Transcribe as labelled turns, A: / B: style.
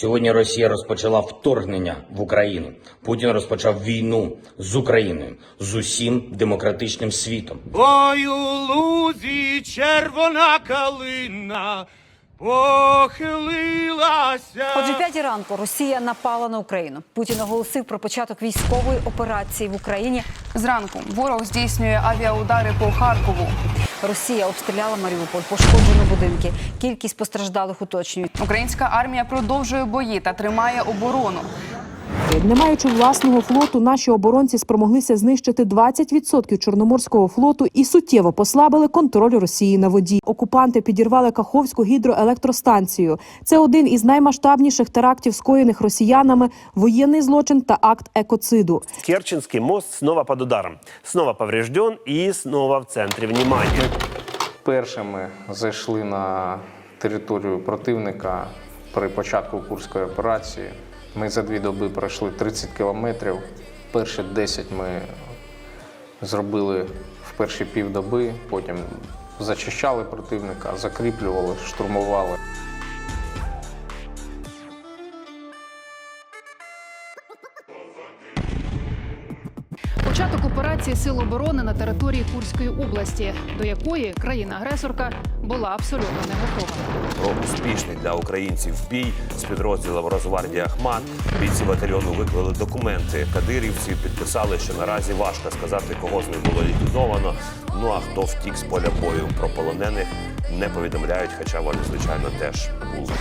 A: Сьогодні Росія розпочала вторгнення в Україну. Путін розпочав війну з Україною, з усім демократичним світом.
B: Ой, у лузі червона калина похилилася.
C: Отже, п'ятій ранку Росія напала на Україну. Путін оголосив про початок військової операції в Україні.
D: Зранку ворог здійснює авіаудари по Харкову.
C: Росія обстріляла Маріуполь, пошкоджено будинки. Кількість постраждалих уточнюють.
D: Українська армія продовжує бої та тримає оборону.
E: Не маючи власного флоту, наші оборонці спромоглися знищити 20% Чорноморського флоту і суттєво послабили контроль Росії на воді. Окупанти підірвали Каховську гідроелектростанцію. Це один із наймасштабніших терактів, скоєних росіянами, воєнний злочин та акт екоциду.
F: Керченский мост снова под ударом. Снова поврежден и снова в центре внимания.
G: Першими зайшли на територію противника при початку Курської операції. Ми за дві доби пройшли 30 кілометрів. Перші 10 ми зробили в перші півдоби, потім зачищали противника, закріплювали, штурмували.
H: Початок операції Сил оборони на території Курської області, до якої країна-агресорка була абсолютно не готова.
I: Про успішний для українців бій з підрозділом Росгвардії Ахмат бійці батальйону виклали документи. Кадирівці підписали, що наразі важко сказати, кого з них було ліквідовано. Ну а хто втік з поля бою про полонених не повідомляють, хоча вони звичайно теж були.